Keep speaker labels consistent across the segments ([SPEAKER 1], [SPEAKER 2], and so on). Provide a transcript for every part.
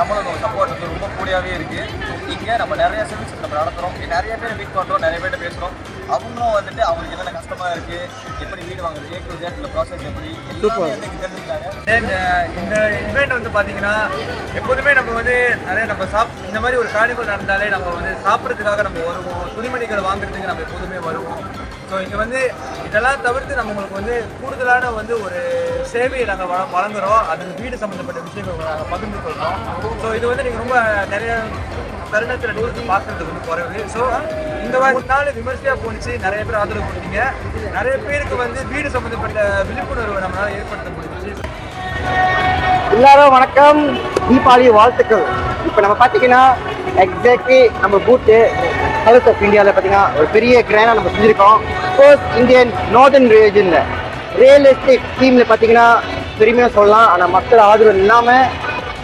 [SPEAKER 1] நம்மளோட ஒரு சப்போர்ட் வந்து ரொம்ப கூடியாகவே இருக்குது இங்கே நம்ம நிறைய சர்வீஸ் நம்ம நடத்துகிறோம் நிறைய பேர் மீட் பண்ணுறோம் நிறைய பேர் பேசுகிறோம் அவங்களும் வந்துட்டு அவங்களுக்கு என்னென்ன கஷ்டமாக இருக்குது எப்படி வீடு வாங்குறது ஏ டு ஜெட் ப்ராசஸ் எப்படி எல்லாமே தெரிஞ்சுக்கிறாங்க.
[SPEAKER 2] Uh, இந்த இவெண்ட் வந்து பார்த்தீங்கன்னா எப்போதுமே நம்ம வந்து நிறைய நம்ம சாப் இந்த மாதிரி ஒரு கார்னிவல் நடந்தாலே நம்ம வந்து சாப்பிட்றதுக்காக நம்ம வருவோம். துணிமணிகள் வாங்குறதுக்கு நம்ம எப்போதுமே வருவோம். ஸோ இங்கே வந்து இதெல்லாம் தவிர்த்து நம்ம உங்களுக்கு வந்து கூடுதலான வந்து ஒரு சேவையை நாங்கள் வ வழங்குறோம். அது வீடு சம்மந்தப்பட்ட விஷயங்கள் நாங்கள் பகிர்ந்து கொள்கிறோம் ஸோ இது வந்து நீங்கள் ரொம்ப நிறைய தருணத்தில் டூரிஸ்ட் பார்க்கறதுக்கு வந்து குறைவு ஸோ இந்த மாதிரி ஒரு நாள் விமர்சையாக போணுச்சு. நிறைய பேர் ஆதரவு கொடுத்தீங்க. நிறைய பேருக்கு வந்து வீடு சம்மந்தப்பட்ட விழிப்புணர்வு நம்மளால் ஏற்படுத்த முடிஞ்சிச்சு.
[SPEAKER 3] எல்லாரும் வணக்கம். தீபாவளி வாழ்த்துக்கள். இப்போ நம்ம பார்த்தீங்கன்னா எக்ஸாக்ட்லி நம்ம பூட்டு சவுத் ஆஃப் இந்தியாவில் பார்த்தீங்கன்னா ஒரு பெரிய கிராண்டாக நம்ம செஞ்சுருக்கோம். ஃபர்ஸ்ட் இந்தியன் நார்தர்ன் ரீஜனில் ரியல் எஸ்டேட் டீமில் பார்த்தீங்கன்னா பெருமையாக சொல்லலாம். ஆனால் மக்கள் ஆதரவு இல்லாமல்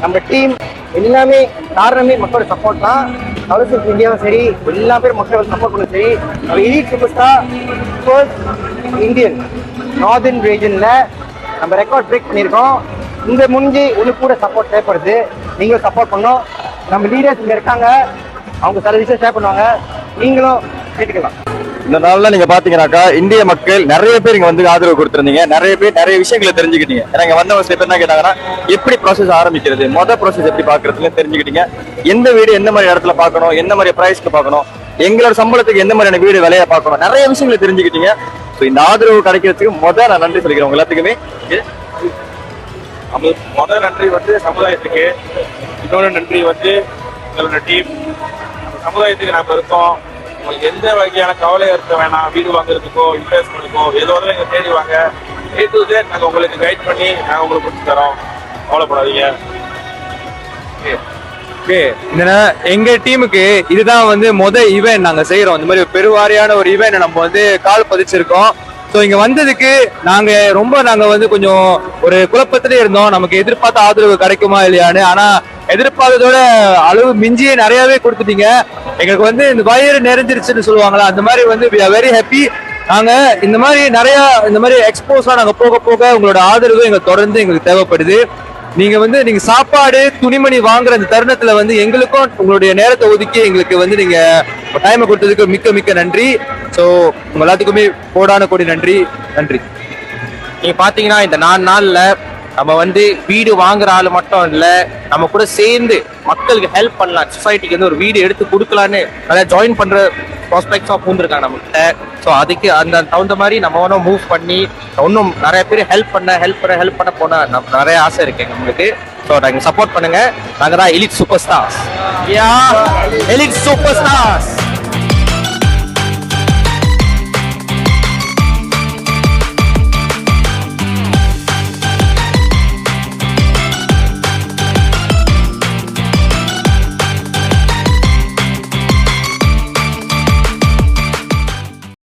[SPEAKER 3] நம்ம டீம் எல்லாமே காரணமே மக்களோட சப்போர்ட் தான். சவுத் ஆஃப் இந்தியாவும் சரி எல்லா பேரும் மக்களோட சப்போர்ட் பண்ணும் சரி. நம்ம elite super star first Indian northern ரீஜனில் நம்ம ரெக்கார்ட் பிரேக் பண்ணியிருக்கோம். இந்த முடிஞ்சு உனக்கு கூட சப்போர்ட் தேவைப்படுது. நீங்களும் சப்போர்ட் பண்ணோம் நம்ம லீடர்ஸ் இங்கே இருக்காங்க. அவங்க சில விஷயம் ஷேர் பண்ணுவாங்க. நீங்களும் கேட்டுக்கலாம்.
[SPEAKER 1] இந்த நாள்ல நீங்க பாத்தீங்கன்னாக்கா இந்திய மக்கள் நிறைய பேர் இங்க வந்து ஆதரவு கொடுத்திருந்தீங்க. நிறைய பேர் நிறைய விஷயங்களை தெரிஞ்சுக்கிட்டீங்க. ஏன்னா இங்க வந்தவங்க சில பேர் என்ன கேட்டாங்கன்னா எப்படி ப்ராசஸ் ஆரம்பிக்கிறது? மொதல் ப்ராசஸ் எப்படி பாக்குறதுன்னு தெரிஞ்சுக்கிட்டீங்க. எந்த வீடு எந்த மாதிரி இடத்துல பார்க்கணும்? எந்த மாதிரி பிரைஸ்க்கு பார்க்கணும்? எங்களோட சம்பளத்துக்கு எந்த மாதிரியான வீடு விலையை பார்க்கணும்? நிறைய விஷயங்களை தெரிஞ்சுக்கிட்டீங்க. ஸோ இந்த ஆதரவு கிடைக்கிறதுக்கு முத நான் நன்றி சொல்லிக்கிறேன் உங்க எல்லாத்துக்குமே
[SPEAKER 4] நம்ம முதல் நன்றி வந்து சமுதாயத்துக்கு. இன்னொரு நன்றி வந்து எங்களோட டீம் சமுதாயத்துக்கு நம்ம இருக்கோம். உங்களுக்கு எந்த வகையான கவலை இருக்க வேணாம். வீடு வாங்குறதுக்கோ இன்வெஸ்ட்மெண்ட்டுக்கோ ஏதோ எங்க தேடி வாங்க. ஏ டு Z நாங்கள் உங்களுக்கு கைட் பண்ணி நாங்கள் உங்களுக்கு கொடுத்து தரோம். கவலைப்படாதீங்க.
[SPEAKER 2] ஓகே இந்த எங்க டீமுக்கு இதுதான் வந்து மொதல் ஈவெண்ட் நாங்க செய்யறோம் இந்த மாதிரி பெருவாரியான ஒரு ஈவெண்ட் நம்ம வந்து கால் பதிச்சிருக்கோம். ஸோ இங்கே வந்ததுக்கு நாங்க ரொம்ப நாங்க வந்து கொஞ்சம் ஒரு குழப்பத்திலே இருந்தோம். நமக்கு எதிர்பார்த்த ஆதரவு கிடைக்குமா இல்லையான்னு. ஆனா எதிர்பார்த்ததோட அளவு மிஞ்சியே நிறையவே கொடுத்துட்டீங்க. எங்களுக்கு வந்து இந்த வயிறு நிறைஞ்சிருச்சுன்னு சொல்லுவாங்களா அந்த மாதிரி வந்து வி ஆர் வெரி ஹாப்பி நாங்க இந்த மாதிரி நிறைய இந்த மாதிரி எக்ஸ்போஸ்லாம் நாங்க போக போக உங்களோட ஆதரவு எங்க தொடர்ந்து எங்களுக்கு தேவைப்படுது. நீங்க வந்து நீங்க சாப்பாடு துணிமணி வாங்குற அந்த தருணத்துல வந்து எங்களுக்கும் உங்களுடைய நேரத்தை ஒதுக்கி எங்களுக்கு வந்து நீங்க டைமை கொடுத்ததுக்கு மிக்க மிக்க நன்றி. ஸோ உங்க எல்லாத்துக்குமே கோடான கோடி நன்றி. நன்றி.
[SPEAKER 5] நீங்க பாத்தீங்கன்னா இந்த நாலு நாள்ல நம்ம வந்து வீடு வாங்குற ஆள் மட்டும் இல்ல நம்ம கூட சேர்ந்து மக்களுக்கு ஹெல்ப் பண்ணலாம். சொசைட்டிக்கு வந்து ஒரு வீடு எடுத்து கொடுக்கலான்னு நிறைய ஜாயின் பண்ற ப்ராஸ்பெக்ட்ஸாக பூந்துருக்காங்க நம்ம கிட்ட ஸோ அதுக்கு அந்த தகுந்த மாதிரி நம்ம ஒன்றும் மூவ் பண்ணி இன்னும் நிறைய பேர் ஹெல்ப் பண்ண ஹெல்ப் பண்ண ஹெல்ப் பண்ண போன நம்ம நிறைய ஆசை இருக்கு நம்மளுக்கு ஸோ நாங்கள் சப்போர்ட் பண்ணுங்க. நாங்கள் தான் எலிட் சூப்பர் ஸ்டார்ஸ் யா எலிட் சூப்பர் ஸ்டார்ஸ்